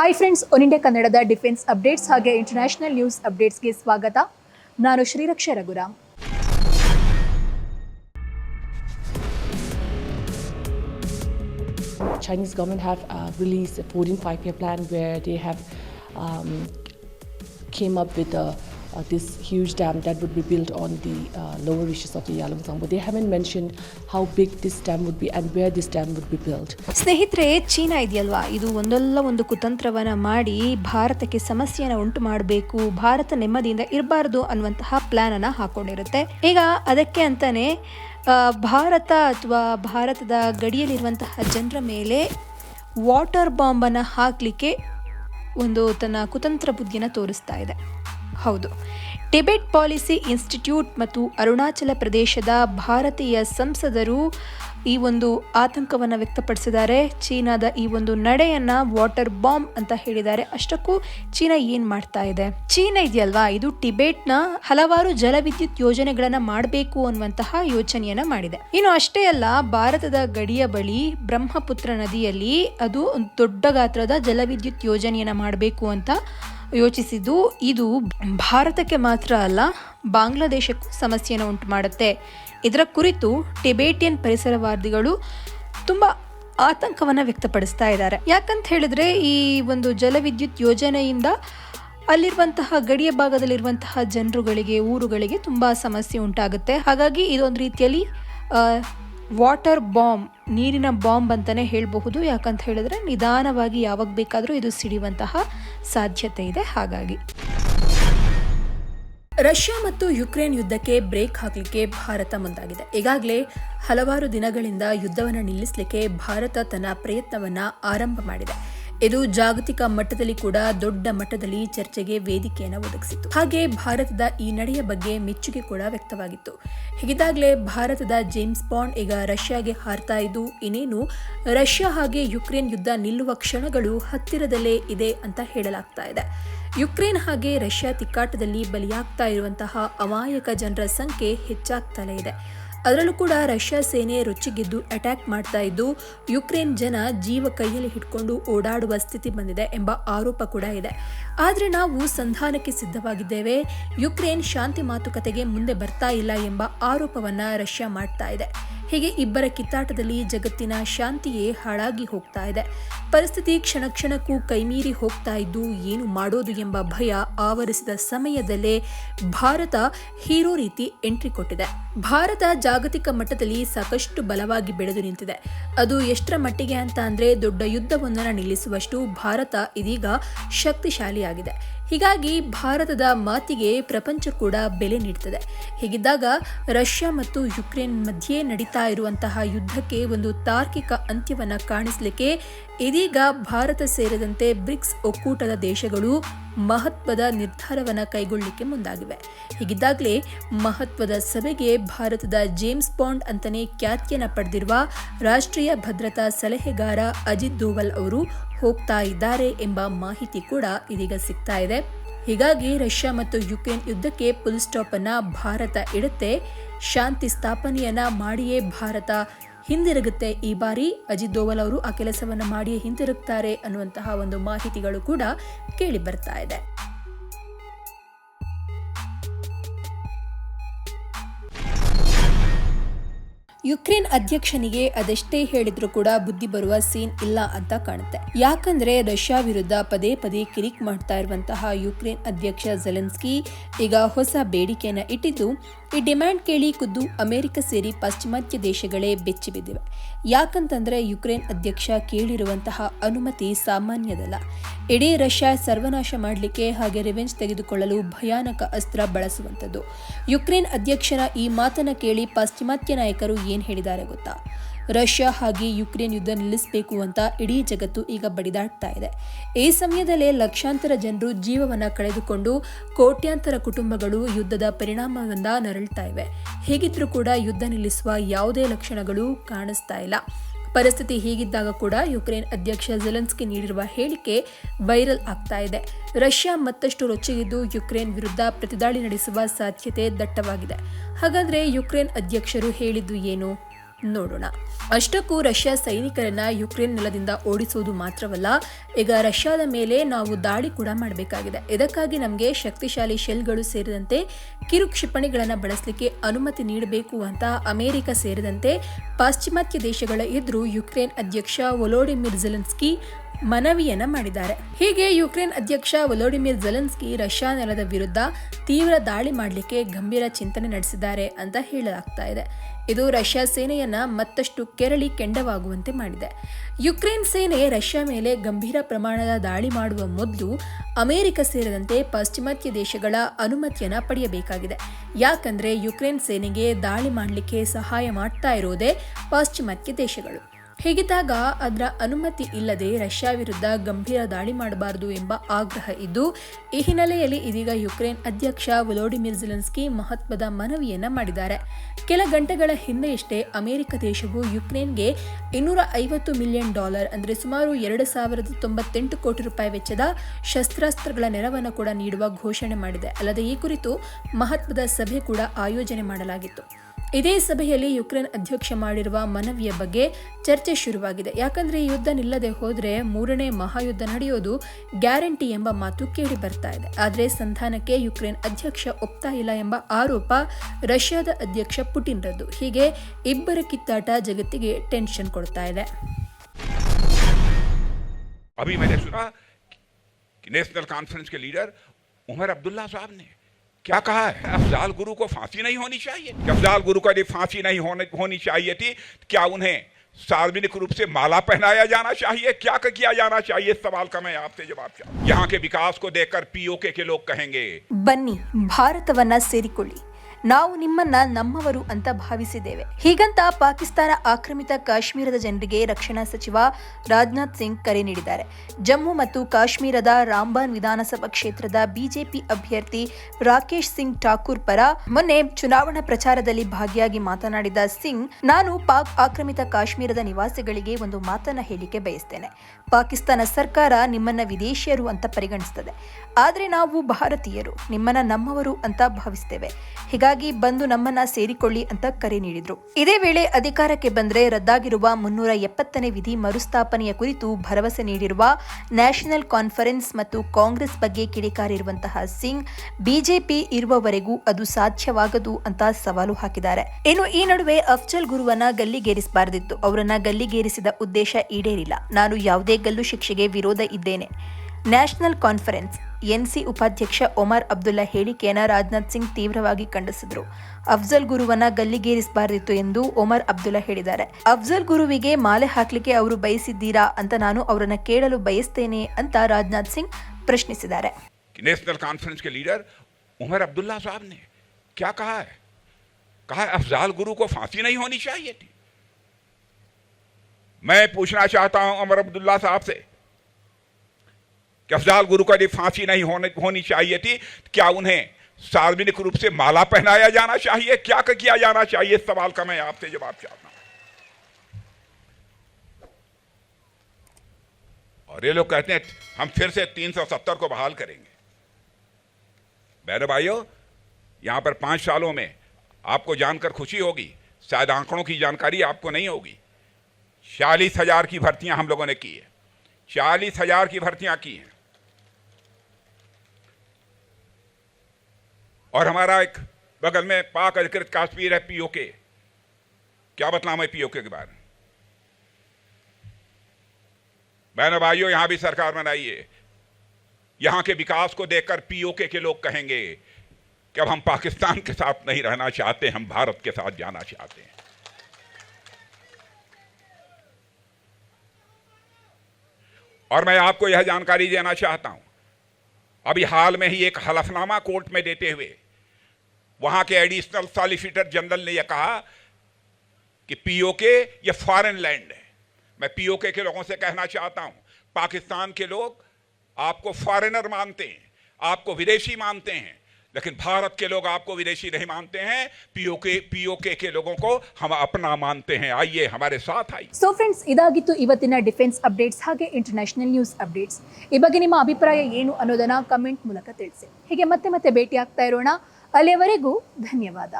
Hi friends one India ಕನ್ನಡದ defence updates ಹಾಗೆ international news ಅಪ್ಡೇಟ್ಸ್ಗೆ ಸ್ವಾಗತ ನಾನು Shriraksha Raghuram Chinese government have uh, released a 14 five-year plan where they have um, came up with a, uh, this huge dam that would be built on the uh, lower reaches of the Yalong But they haven't mentioned how big this dam would be and where this dam would be built. ಸ್ನೇಹಿತರೆ China ಇದೆಯಲ್ವಾ? ಇದು ಒಂದಲ್ಲ ಒಂದು ಕುತಂತ್ರವನ್ನ ಮಾಡಿ ಭಾರತಕ್ಕೆ ಸಮಸ್ಯೆಯನ್ನು ಉಂಟು ಮಾಡಬೇಕು ಭಾರತ ನೆಮ್ಮದಿಯಿಂದ ಇರಬಾರದು ಅನ್ನುವಂತಹ ಪ್ಲಾನ್ ಅನ್ನ ಹಾಕೊಂಡಿರುತ್ತೆ. ಈಗ ಅದಕ್ಕೆ ಅಂತಾನೆ ಭಾರತ ಅಥವಾ ಭಾರತದ ಗಡಿಯಲ್ಲಿರುವಂತಹ ಜನರ ಮೇಲೆ ವಾಟರ್ ಬಾಂಬನ್ನು ಹಾಕಲಿಕ್ಕೆ ಒಂದು ತನ್ನ ಕುತಂತ್ರ ಬುದ್ಧಿಯನ್ನು ತೋರಿಸ್ತಾ ಇದೆ. ಹೌದು. ಟಿಬೆಟ್ ಪಾಲಿಸಿ ಇನ್ಸ್ಟಿಟ್ಯೂಟ್ ಮತ್ತು ಅರುಣಾಚಲ ಪ್ರದೇಶದ ಭಾರತೀಯ ಸಂಸದರು ಈ ಒಂದು ಆತಂಕವನ್ನು ವ್ಯಕ್ತಪಡಿಸಿದ್ದಾರೆ. ಚೀನಾದ ಈ ಒಂದು ನಡೆಯನ್ನ ವಾಟರ್ ಬಾಂಬ್ ಅಂತ ಹೇಳಿದ್ದಾರೆ. ಅಷ್ಟಕ್ಕೂ ಚೀನಾ ಏನು ಮಾಡ್ತಾ ಇದೆ? ಚೀನಾ ಇದೆಯಲ್ವಾ? ಇದು ಟಿಬೆಟ್ನ ಹಲವಾರು ಜಲವಿದ್ಯುತ್ ಯೋಜನೆಗಳನ್ನು ಮಾಡಬೇಕು ಅನ್ನುವಂತಹ ಯೋಚನೆಯನ್ನು ಮಾಡಿದೆ. ಇನ್ನು ಅಷ್ಟೇ ಅಲ್ಲ, ಭಾರತದ ಗಡಿಯ ಬಳಿ ಬ್ರಹ್ಮಪುತ್ರ ನದಿಯಲ್ಲಿ ಅದು ದೊಡ್ಡ ಗಾತ್ರದ ಜಲವಿದ್ಯುತ್ ಯೋಜನೆಯನ್ನು ಮಾಡಬೇಕು ಅಂತ ಯೋಚಿಸಿದ್ದು, ಇದು ಭಾರತಕ್ಕೆ ಮಾತ್ರ ಅಲ್ಲ, ಬಾಂಗ್ಲಾದೇಶಕ್ಕೂ ಸಮಸ್ಯೆಯನ್ನು ಉಂಟು ಮಾಡುತ್ತೆ ಇದರ ಕುರಿತು ಟಿಬೇಟಿಯನ್ ಪರಿಸರವಾದಿಗಳು ತುಂಬ ಆತಂಕವನ್ನು ವ್ಯಕ್ತಪಡಿಸ್ತಾ ಇದ್ದಾರೆ. ಯಾಕಂತ ಹೇಳಿದ್ರೆ, ಈ ಒಂದು ಜಲವಿದ್ಯುತ್ ಯೋಜನೆಯಿಂದ ಅಲ್ಲಿರುವಂತಹ ಗಡಿಯ ಭಾಗದಲ್ಲಿರುವಂತಹ ಜನರುಗಳಿಗೆ, ಊರುಗಳಿಗೆ ತುಂಬ ಸಮಸ್ಯೆ ಉಂಟಾಗುತ್ತೆ. ಹಾಗಾಗಿ ಇದೊಂದು ರೀತಿಯಲ್ಲಿ ವಾಟರ್ ಬಾಂಬ್, ನೀರಿನ ಬಾಂಬ್ ಅಂತಲೇ ಹೇಳಬಹುದು. ಯಾಕಂತ ಹೇಳಿದ್ರೆ, ನಿಧಾನವಾಗಿ ಯಾವಾಗ ಬೇಕಾದರೂ ಇದು ಸಿಡಿಯುವಂತಹ ಸಾಧ್ಯತೆ ಇದೆ. ಹಾಗಾಗಿ ರಷ್ಯಾ ಮತ್ತು ಯುಕ್ರೇನ್ ಯುದ್ಧಕ್ಕೆ ಬ್ರೇಕ್ ಹಾಕಲಿಕ್ಕೆ ಭಾರತ ಮುಂದಾಗಿದೆ. ಈಗಾಗಲೇ ಹಲವಾರು ದಿನಗಳಿಂದ ಯುದ್ಧವನ್ನು ನಿಲ್ಲಿಸಲಿಕ್ಕೆ ಭಾರತ ತನ್ನ ಪ್ರಯತ್ನವನ್ನ ಆರಂಭ ಮಾಡಿದೆ. ಇದು ಜಾಗತಿಕ ಮಟ್ಟದಲ್ಲಿ ಕೂಡ ದೊಡ್ಡ ಮಟ್ಟದಲ್ಲಿ ಚರ್ಚೆಗೆ ವೇದಿಕೆಯನ್ನು ಒದಗಿಸಿತ್ತು. ಹಾಗೆ ಭಾರತದ ಈ ನಡೆಯ ಬಗ್ಗೆ ಮೆಚ್ಚುಗೆ ಕೂಡ ವ್ಯಕ್ತವಾಗಿತ್ತು. ಹೀಗಿದ್ದಾಗಲೇ ಭಾರತದ ಜೇಮ್ಸ್ ಬಾಂಡ್ ಈಗ ರಷ್ಯಾಗೆ ಹಾರ್ತಾ ಇದ್ದು, ಇನ್ನೇನು ರಷ್ಯಾ ಹಾಗೆ ಯುಕ್ರೇನ್ ಯುದ್ಧ ನಿಲ್ಲುವ ಕ್ಷಣಗಳು ಹತ್ತಿರದಲ್ಲೇ ಇದೆ ಅಂತ ಹೇಳಲಾಗ್ತಾ ಇದೆ. ಯುಕ್ರೇನ್ ಹಾಗೆ ರಷ್ಯಾ ತಿಕ್ಕಾಟದಲ್ಲಿ ಬಲಿಯಾಗ್ತಾ ಇರುವಂತಹ ಅಮಾಯಕ ಜನರ ಸಂಖ್ಯೆ ಹೆಚ್ಚಾಗ್ತಲೇ ಇದೆ. ಅದರಲ್ಲೂ ಕೂಡ ರಷ್ಯಾ ಸೇನೆ ರೊಚ್ಚಿಗೆದ್ದು ಅಟ್ಯಾಕ್ ಮಾಡ್ತಾ ಇದ್ದು ಯುಕ್ರೇನ್ ಜನ ಜೀವ ಕೈಯಲ್ಲಿ ಹಿಡ್ಕೊಂಡು ಓಡಾಡುವ ಸ್ಥಿತಿ ಬಂದಿದೆ ಎಂಬ ಆರೋಪ ಕೂಡ ಇದೆ. ಆದರೆ ನಾವು ಸಂಧಾನಕ್ಕೆ ಸಿದ್ಧವಾಗಿದ್ದೇವೆ. ಯುಕ್ರೇನ್ ಶಾಂತಿ ಮಾತುಕತೆಗೆ ಮುಂದೆ ಬರ್ತಾ ಇಲ್ಲ ಎಂಬ ಆರೋಪವನ್ನು ರಷ್ಯಾ ಮಾಡ್ತಾ ಇದೆ. ಹೀಗೆ ಇಬ್ಬರ ಕಿತ್ತಾಟದಲ್ಲಿ ಜಗತ್ತಿನ ಶಾಂತಿಯೇ ಹಾಳಾಗಿ ಹೋಗ್ತಾ ಇದೆ. ಪರಿಸ್ಥಿತಿ ಕ್ಷಣ ಕ್ಷಣಕ್ಕೂ ಕೈಮೀರಿ ಹೋಗ್ತಾ ಇದ್ದು ಏನು ಮಾಡೋದು ಎಂಬ ಭಯ ಆವರಿಸಿದ ಸಮಯದಲ್ಲೇ ಭಾರತ ಹೀರೋ ರೀತಿ ಎಂಟ್ರಿ ಕೊಟ್ಟಿದೆ. ಭಾರತ ಜಾಗತಿಕ ಮಟ್ಟದಲ್ಲಿ ಸಾಕಷ್ಟು ಬಲವಾಗಿ ಬೆಳೆದು ನಿಂತಿದೆ. ಅದು ಎಷ್ಟರ ಮಟ್ಟಿಗೆ ಅಂತ ಅಂದ್ರೆ ದೊಡ್ಡ ಯುದ್ಧವೊಂದನ್ನು ನಿಲ್ಲಿಸುವಷ್ಟು ಭಾರತ ಇದೀಗ ಶಕ್ತಿಶಾಲಿಯಾಗಿದೆ. ಹೀಗಾಗಿ ಭಾರತದ ಮಾತಿಗೆ ಪ್ರಪಂಚ ಕೂಡ ಬೆಲೆ ನೀಡ್ತದೆ. ಹೀಗಿದ್ದಾಗ ರಷ್ಯಾ ಮತ್ತು ಯುಕ್ರೇನ್ ಮಧ್ಯೆ ನಡೀತಾ ಇರುವಂತಹ ಯುದ್ಧಕ್ಕೆ ಒಂದು ತಾರ್ಕಿಕ ಅಂತ್ಯವನ್ನು ಕಾಣಿಸಲಿಕ್ಕೆ ಇದೀಗ ಭಾರತ ಸೇರಿದಂತೆ ಬ್ರಿಕ್ಸ್ ಒಕ್ಕೂಟದ ದೇಶಗಳು ಮಹತ್ವದ ನಿರ್ಧಾರವನ್ನು ಕೈಗೊಳ್ಳಲಿಕ್ಕೆ ಮುಂದಾಗಿವೆ. ಹೀಗಿದ್ದಾಗಲೇ ಮಹತ್ವದ ಸಭೆಗೆ ಭಾರತದ ಜೇಮ್ಸ್ ಬಾಂಡ್ ಅಂತಲೇ ಖ್ಯಾತಿಯನ್ನು ಪಡೆದಿರುವ ರಾಷ್ಟ್ರೀಯ ಭದ್ರತಾ ಸಲಹೆಗಾರ ಅಜಿತ್ ದೋವಲ್ ಅವರು ಹೋಗ್ತಾ ಇದ್ದಾರೆ ಎಂಬ ಮಾಹಿತಿ ಕೂಡ ಇದೀಗ ಸಿಗ್ತಾ ಇದೆ. ಹೀಗಾಗಿ ರಷ್ಯಾ ಮತ್ತು ಯುಕ್ರೇನ್ ಯುದ್ಧಕ್ಕೆ ಫುಲ್ ಸ್ಟಾಪ್ ಅನ್ನ ಭಾರತ ಇಡುತ್ತೆ. ಶಾಂತಿ ಸ್ಥಾಪನೆಯನ್ನ ಮಾಡಿಯೇ ಭಾರತ ಹಿಂದಿರುಗುತ್ತೆ. ಈ ಬಾರಿ ಅಜಿತ್ ದೋವಲ್ ಅವರು ಆ ಕೆಲಸವನ್ನು ಮಾಡಿಯೇ ಹಿಂದಿರುಗ್ತಾರೆ ಅನ್ನುವಂತಹ ಒಂದು ಮಾಹಿತಿಗಳು ಕೂಡ ಕೇಳಿ ಬರ್ತಾ ಇದೆ. ಯುಕ್ರೇನ್ ಅಧ್ಯಕ್ಷನಿಗೆ ಅದೆಷ್ಟೇ ಹೇಳಿದ್ರು ಕೂಡ ಬುದ್ಧಿ ಬರುವ ಸೀನ್ ಇಲ್ಲ ಅಂತ ಕಾಣುತ್ತೆ. ಯಾಕಂದ್ರೆ ರಷ್ಯಾ ವಿರುದ್ಧ ಪದೇ ಪದೇ ಕಿರಿಕ್ ಮಾಡ್ತಾ ಇರುವಂತಹ ಯುಕ್ರೇನ್ ಅಧ್ಯಕ್ಷ ಜೆಲೆನ್ಸ್ಕಿ ಈಗ ಹೊಸ ಬೇಡಿಕೆಯನ್ನ ಇಟ್ಟಿದ್ದು, ಈ ಡಿಮ್ಯಾಂಡ್ ಕೇಳಿ ಖುದ್ದು ಅಮೆರಿಕ ಸೇರಿ ಪಾಶ್ಚಿಮಾತ್ಯ ದೇಶಗಳೇ ಬೆಚ್ಚಿ ಬಿದ್ದಿವೆ. ಯಾಕಂತಂದ್ರೆ ಯುಕ್ರೇನ್ ಅಧ್ಯಕ್ಷ ಕೇಳಿರುವಂತಹ ಅನುಮತಿ ಸಾಮಾನ್ಯದಲ್ಲ. ಇಡೀ ರಷ್ಯಾ ಸರ್ವನಾಶ ಮಾಡಲಿಕ್ಕೆ ಹಾಗೆ ರಿವೆಂಜ್ ತೆಗೆದುಕೊಳ್ಳಲು ಭಯಾನಕ ಅಸ್ತ್ರ ಬಳಸುವಂಥದ್ದು. ಯುಕ್ರೇನ್ ಅಧ್ಯಕ್ಷರ ಈ ಮಾತನ್ನ ಕೇಳಿ ಪಾಶ್ಚಿಮಾತ್ಯ ನಾಯಕರು ಏನ್ ಹೇಳಿದ್ದಾರೆ ಗೊತ್ತಾ? ರಷ್ಯಾ ಹಾಗೆ ಯುಕ್ರೇನ್ ಯುದ್ಧ ನಿಲ್ಲಿಸಬೇಕು ಅಂತ ಇಡೀ ಜಗತ್ತು ಈಗ ಬಡಿದಾಡ್ತಾ ಇದೆ. ಈ ಸಮಯದಲ್ಲೇ ಲಕ್ಷಾಂತರ ಜನರು ಜೀವವನ್ನ ಕಳೆದುಕೊಂಡು ಕೋಟ್ಯಾಂತರ ಕುಟುಂಬಗಳು ಯುದ್ಧದ ಪರಿಣಾಮದಿಂದ ನರಳ್ತಾ ಇವೆ. ಹೇಗಿದ್ರೂ ಕೂಡ ಯುದ್ಧ ನಿಲ್ಲಿಸುವ ಯಾವುದೇ ಲಕ್ಷಣಗಳು ಕಾಣಿಸ್ತಾ ಇಲ್ಲ. ಪರಿಸ್ಥಿತಿ ಹೀಗಿದ್ದಾಗ ಕೂಡ ಯುಕ್ರೇನ್ ಅಧ್ಯಕ್ಷ ಜೆಲೆನ್ಸ್ಕಿ ನೀಡಿರುವ ಹೇಳಿಕೆ ವೈರಲ್ ಆಗ್ತಾ ಇದೆ. ರಷ್ಯಾ ಮತ್ತಷ್ಟು ರೊಚ್ಚಿಗಿದ್ದು ಯುಕ್ರೇನ್ ವಿರುದ್ಧ ಪ್ರತಿದಾಳಿ ನಡೆಸುವ ಸಾಧ್ಯತೆ ದಟ್ಟವಾಗಿದೆ. ಹಾಗಾದರೆ ಯುಕ್ರೇನ್ ಅಧ್ಯಕ್ಷರು ಹೇಳಿದ್ದು ಏನು? ನೋಡೋಣ. ಅಷ್ಟಕ್ಕೂ ರಷ್ಯಾ ಸೈನಿಕರನ್ನ ಯುಕ್ರೇನ್ ನೆಲದಿಂದ ಓಡಿಸೋದು ಮಾತ್ರವಲ್ಲ, ಈಗ ರಷ್ಯಾದ ಮೇಲೆ ನಾವು ದಾಳಿ ಕೂಡ ಮಾಡಬೇಕಾಗಿದೆ. ಇದಕ್ಕಾಗಿ ನಮಗೆ ಶಕ್ತಿಶಾಲಿ ಶೆಲ್ಗಳು ಸೇರಿದಂತೆ ಕಿರು ಕ್ಷಿಪಣಿಗಳನ್ನು ಬಳಸಲಿಕ್ಕೆ ಅನುಮತಿ ನೀಡಬೇಕು ಅಂತ ಅಮೆರಿಕ ಸೇರಿದಂತೆ ಪಾಶ್ಚಿಮಾತ್ಯ ದೇಶಗಳ ಎದುರು ಯುಕ್ರೇನ್ ಅಧ್ಯಕ್ಷ ವೊಲೋಡಿಮಿರ್ ಜೆಲೆನ್ಸ್ಕಿ ಮನವಿಯನ್ನ ಮಾಡಿದ್ದಾರೆ. ಹೀಗೆ ಯುಕ್ರೇನ್ ಅಧ್ಯಕ್ಷ ವೊಲೋಡಿಮಿರ್ ಜೆಲೆನ್ಸ್ಕಿ ರಷ್ಯಾ ನೆಲದ ವಿರುದ್ಧ ತೀವ್ರ ದಾಳಿ ಮಾಡಲಿಕ್ಕೆ ಗಂಭೀರ ಚಿಂತನೆ ನಡೆಸಿದ್ದಾರೆ ಅಂತ ಹೇಳಲಾಗ್ತಾ ಇದೆ. ಇದು ರಷ್ಯಾ ಸೇನೆಯನ್ನ ಮತ್ತಷ್ಟು ಕೆರಳಿ ಕೆಂಡವಾಗುವಂತೆ ಮಾಡಿದೆ. ಯುಕ್ರೇನ್ ಸೇನೆ ರಷ್ಯಾ ಮೇಲೆ ಗಂಭೀರ ಪ್ರಮಾಣದ ದಾಳಿ ಮಾಡುವ ಮೊದಲು ಅಮೆರಿಕ ಸೇರಿದಂತೆ ಪಾಶ್ಚಿಮಾತ್ಯ ದೇಶಗಳ ಅನುಮತಿಯನ್ನ ಪಡೆಯಬೇಕಾಗಿದೆ. ಯಾಕಂದ್ರೆ ಯುಕ್ರೇನ್ ಸೇನೆಗೆ ದಾಳಿ ಮಾಡಲಿಕ್ಕೆ ಸಹಾಯ ಮಾಡ್ತಾ ಇರೋದೇ ಪಾಶ್ಚಿಮಾತ್ಯ ದೇಶಗಳು. ಹೀಗಿದ್ದಾಗ ಅದರ ಅನುಮತಿ ಇಲ್ಲದೆ ರಷ್ಯಾ ವಿರುದ್ಧ ಗಂಭೀರ ದಾಳಿ ಮಾಡಬಾರದು ಎಂಬ ಆಗ್ರಹ ಇದ್ದು, ಈ ಹಿನ್ನೆಲೆಯಲ್ಲಿ ಇದೀಗ ಯುಕ್ರೇನ್ ಅಧ್ಯಕ್ಷ ವೊಲೋಡಿಮಿರ್ ಜಿಲೆನ್ಸ್ಕಿ ಮಹತ್ವದ ಮನವಿಯನ್ನ ಮಾಡಿದ್ದಾರೆ. ಕೆಲ ಗಂಟೆಗಳ ಹಿಂದೆಯಷ್ಟೇ ಅಮೆರಿಕ ದೇಶವು ಯುಕ್ರೇನ್ಗೆ ಇನ್ನೂರ ಐವತ್ತು ಮಿಲಿಯನ್ ಡಾಲರ್ ಅಂದರೆ ಸುಮಾರು ಎರಡು ಸಾವಿರದ ತೊಂಬತ್ತೆಂಟು ಕೋಟಿ ರೂಪಾಯಿ ವೆಚ್ಚದ ಶಸ್ತ್ರಾಸ್ತ್ರಗಳ ನೆರವನ್ನು ಕೂಡ ನೀಡುವ ಘೋಷಣೆ ಮಾಡಿದೆ. ಅಲ್ಲದೆ ಈ ಕುರಿತು ಮಹತ್ವದ ಸಭೆ ಕೂಡ ಆಯೋಜನೆ ಮಾಡಲಾಗಿತ್ತು. ಇದೇ ಸಭೆಯಲ್ಲಿ ಯುಕ್ರೇನ್ ಅಧ್ಯಕ್ಷ ಮಾಡಿರುವ ಮನವಿಯ ಬಗ್ಗೆ ಚರ್ಚೆ ಶುರುವಾಗಿದೆ ಯಾಕಂದ್ರೆ ಈ ಯುದ್ಧ ನಿಲ್ಲದೆ ಹೋದ್ರೆ ಮೂರನೇ ಮಹಾಯುದ್ಧ ನಡೆಯೋದು ಗ್ಯಾರಂಟಿ ಎಂಬ ಮಾತು ಕೇಳಿ ಬರ್ತಾ ಇದೆ ಆದರೆ ಸಂಧಾನಕ್ಕೆ ಯುಕ್ರೇನ್ ಅಧ್ಯಕ್ಷ ಒಪ್ತಾ ಇಲ್ಲ ಎಂಬ ಆರೋಪ ರಷ್ಯಾದ ಅಧ್ಯಕ್ಷ ಪುಟಿನ್ರದ್ದು ಹೀಗೆ ಇಬ್ಬರ ಕಿತ್ತಾಟ ಜಗತ್ತಿಗೆ ಟೆನ್ಷನ್ ಕೊಡ್ತಾ ಇದೆ अभी मैंने सुना कि नेशनल कॉन्फ्रेंस के लीडर उमर अब्दुल्ला साहब ने क्या कहा है? अफजाल गुरु को फांसी नहीं होनी चाहिए। अफजाल गुरु का यदि फांसी नहीं होने होनी चाहिए थी तो क्या उन्हें सार्वजनिक रूप से माला पहनाया जाना चाहिए? क्या किया जाना चाहिए? सवाल का मैं आपसे जवाब चाहूँ। यहाँ के विकास को देखकर पीओके के लोग कहेंगे बनी भारत वना सिरिकुली। ನಾವು ನಿಮ್ಮನ್ನ ನಮ್ಮವರು ಅಂತ ಭಾವಿಸಿದ್ದೇವೆ. ಹೀಗಂತ ಪಾಕಿಸ್ತಾನ ಆಕ್ರಮಿತ ಕಾಶ್ಮೀರದ ಜನರಿಗೆ ರಕ್ಷಣಾ ಸಚಿವ ರಾಜನಾಥ್ ಸಿಂಗ್ ಕರೆ ನೀಡಿದ್ದಾರೆ. ಜಮ್ಮು ಮತ್ತು ಕಾಶ್ಮೀರದ ರಾಂಬಾನ್ ವಿಧಾನಸಭಾ ಕ್ಷೇತ್ರದ ಬಿಜೆಪಿ ಅಭ್ಯರ್ಥಿ ರಾಕೇಶ್ ಸಿಂಗ್ ಠಾಕೂರ್ ಪರ ಮೊನ್ನೆ ಚುನಾವಣಾ ಪ್ರಚಾರದಲ್ಲಿ ಭಾಗಿಯಾಗಿ ಮಾತನಾಡಿದ ಸಿಂಗ್, ನಾನು ಪಾಕ್ ಆಕ್ರಮಿತ ಕಾಶ್ಮೀರದ ನಿವಾಸಿಗಳಿಗೆ ಒಂದು ಮಾತನ್ನ ಹೇಳಿಕೆ ಬಯಸ್ತೇನೆ. ಪಾಕಿಸ್ತಾನ ಸರ್ಕಾರ ನಿಮ್ಮನ್ನ ವಿದೇಶಿಯರು ಅಂತ ಪರಿಗಣಿಸುತ್ತದೆ ಆದರೆ ನಾವು ಭಾರತೀಯರು, ನಿಮ್ಮನ್ನ ನಮ್ಮವರು ಅಂತ ಭಾವಿಸ್ತೇವೆ. ಹೀಗಾಗಿ ಬಂದು ನಮ್ಮನ್ನ ಸೇರಿಕೊಳ್ಳಿ ಅಂತ ಕರೆ ನೀಡಿದ್ರು. ಇದೇ ವೇಳೆ ಅಧಿಕಾರಕ್ಕೆ ಬಂದ್ರೆ ರದ್ದಾಗಿರುವ ಮುನ್ನೂರ ಎಪ್ಪತ್ತನೇ ವಿಧಿ ಮರುಸ್ಥಾಪನೆಯ ಕುರಿತು ಭರವಸೆ ನೀಡಿರುವ ನ್ಯಾಷನಲ್ ಕಾನ್ಫರೆನ್ಸ್ ಮತ್ತು ಕಾಂಗ್ರೆಸ್ ಬಗ್ಗೆ ಕಿಡಿಕಾರಿರುವಂತಹ ಸಿಂಗ್, ಬಿಜೆಪಿ ಇರುವವರೆಗೂ ಅದು ಸಾಧ್ಯವಾಗದು ಅಂತ ಸವಾಲು ಹಾಕಿದ್ದಾರೆ. ಇನ್ನು ಈ ನಡುವೆ ಅಫ್ಜಲ್ ಗುರುವನ್ನ ಗಲ್ಲಿಗೇರಿಸಬಾರದಿತ್ತು. ಅವರನ್ನ ಗಲ್ಲಿಗೇರಿಸಿದ ಉದ್ದೇಶ ಈಡೇರಿಲ್ಲ. ನಾನು ಯಾವುದೇ ಗಲ್ಲು ಶಿಕ್ಷೆಗೆ ವಿರೋಧ ಇದ್ದೇನೆ. ನ್ಯಾಷನಲ್ ಕಾನ್ಫರೆನ್ಸ್ ಎನ್ಸಿ ಉಪಾಧ್ಯಕ್ಷ ಒಮರ್ ಅಬ್ದುಲ್ಲಾ ಹೇಳಿಕೆಯನ್ನ ರಾಜನಾಥ್ ಸಿಂಗ್ ತೀವ್ರವಾಗಿ ಖಂಡಿಸಿದ್ರು ಅಫ್ಜಲ್ ಗುರುವನ್ನ ಗಲ್ಲಿಗೇರಿಸಬಾರದಿತ್ತು ಎಂದು ಒಮರ್ ಅಬ್ದುಲ್ಲಾ ಹೇಳಿದ್ದಾರೆ ಅಫ್ಜಲ್ ಗುರುವಿಗೆ ಮಾಲೆ ಹಾಕ್ಲಿಕ್ಕೆ ಅವರು ಬಯಸಿದ್ದೀರಾ ಅಂತ ನಾನು ಅವರನ್ನ ಕೇಳಲು ಬಯಸ್ತೇನೆ ಅಂತ ರಾಜನಾಥ್ ಸಿಂಗ್ ಪ್ರಶ್ನಿಸಿದ್ದಾರೆ कि नेशनल कॉन्फ्रेंस के लीडर उमर अब्दुल्ला साहब ने क्या कहा है कहा है, अफजाल गुरु को फांसी नहीं होनी चाहिए थी मैं पूछना चाहता हूं उमर अब्दुल्ला साहब से कि अफजाल गुरु का यदि फांसी नहीं होने, होनी चाहिए थी तो क्या उन्हें सार्वजनिक रूप से माला पहनाया जाना चाहिए? क्या किया जाना चाहिए? इस सवाल का मैं आपसे जवाब चाहता हूँ। और ये लोग कहते हैं, हम फिर से 370 को बहाल करेंगे। बहनों भाइयों, यहाँ पर पाँच सालों में आपको जानकर खुशी होगी, शायद आंकड़ों की जानकारी आपको नहीं होगी। चालीस हज़ार की भर्तियाँ हम लोगों ने की है। चालीस हज़ार की भर्तियाँ की हैं। और हमारा एक बगल में पाक अधिकृत काश्मीर है पीओके क्या बतलाऊं मैं पीओके के बारे में? बहनों, भाइयों, यहाँ भी सरकार बनाइए। यहाँ के विकास को देखकर पीओके के लोग कहेंगे कि अब हम पाकिस्तान के साथ नहीं रहना चाहते, हम भारत के साथ जाना चाहते हैं। और मैं आपको यह जानकारी देना चाहता हूँ। अभी हाल में ही एक हलफनामा कोर्ट में देते हुए वहां के एडिशनल सॉलिसिटर जनरल ने यह कहा कि पीओके ये फॉरेन लैंड है मैं पीओके के लोगों से कहना चाहता हूं पाकिस्तान के लोग आपको फॉरेनर मानते हैं आपको विदेशी मानते हैं लेकिन भारत के लोग आपको विदेशी नहीं मानते हैं पीओके पीओके के लोगों को हम अपना मानते हैं आइए हमारे साथ आइए ಸೊ ಫ್ರೆಂಡ್ಸ್ ಇದಾಗಿತ್ತು ಇವತ್ತಿನ ಡಿಫೆನ್ಸ್ ಅಪ್ಡೇಟ್ಸ್ ಹಾಗೆ ಇಂಟರ್ನ್ಯಾಷನಲ್ ನ್ಯೂಸ್ ಅಪ್ಡೇಟ್ಸ್ ಈ ಬಗ್ಗೆ ನಿಮ್ಮ ಅಭಿಪ್ರಾಯ ಏನು ಅನ್ನೋದನ್ನ ಕಮೆಂಟ್ ಮೂಲಕ ತಿಳಿಸಿ ಹೀಗೆ ಮತ್ತೆ ಮತ್ತೆ ಭೇಟಿ ಆಗ್ತಾ ಇರೋಣ ಅಲ್ಲಿಯವರೆಗೂ ಧನ್ಯವಾದ.